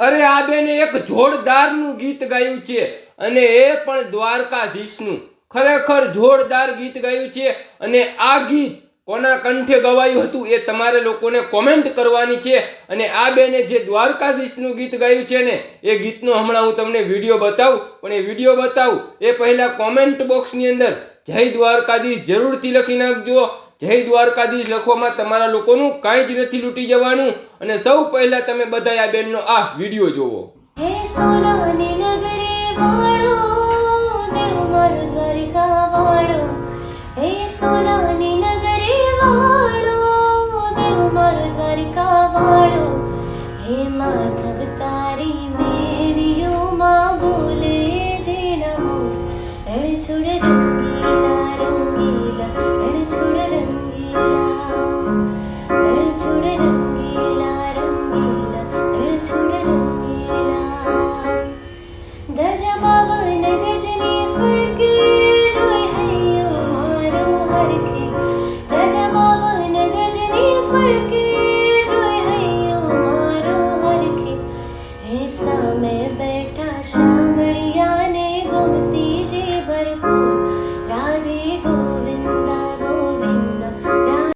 અરે આ બેને એક જોરદારનું ગીત ગાયું છે અને એ પણ દ્વારકાધીશનું. ખરેખર જોરદાર ગીત ગાયું છે અને આ ગીત કોના કંઠે ગવાયું હતું એ તમારે લોકોને કોમેન્ટ કરવાની છે અને આ બેને જે દ્વારકાધીશનું ગીત ગાયું છે ને, એ ગીતનો હમણાં હું તમને વીડિયો બતાવું, પણ એ વીડિયો બતાવું, એ પહેલાં કોમેન્ટ બોક્સની અંદર જય દ્વારકાધીશ જરૂરથી લખી નાખજો જય દ્વારકાધીશ લખવામાં તમારા લોકોનું કાંઈ જ નથી લૂંટી જવાનું. અને સૌ પહેલા તમે બધા આ બેનનો આ વીડિયો જોવો. હે સોનાની નગરી હે સોનાની નગરી વાળો, દેવ મારો દ્વારકા વાળો. હે માધવ તારી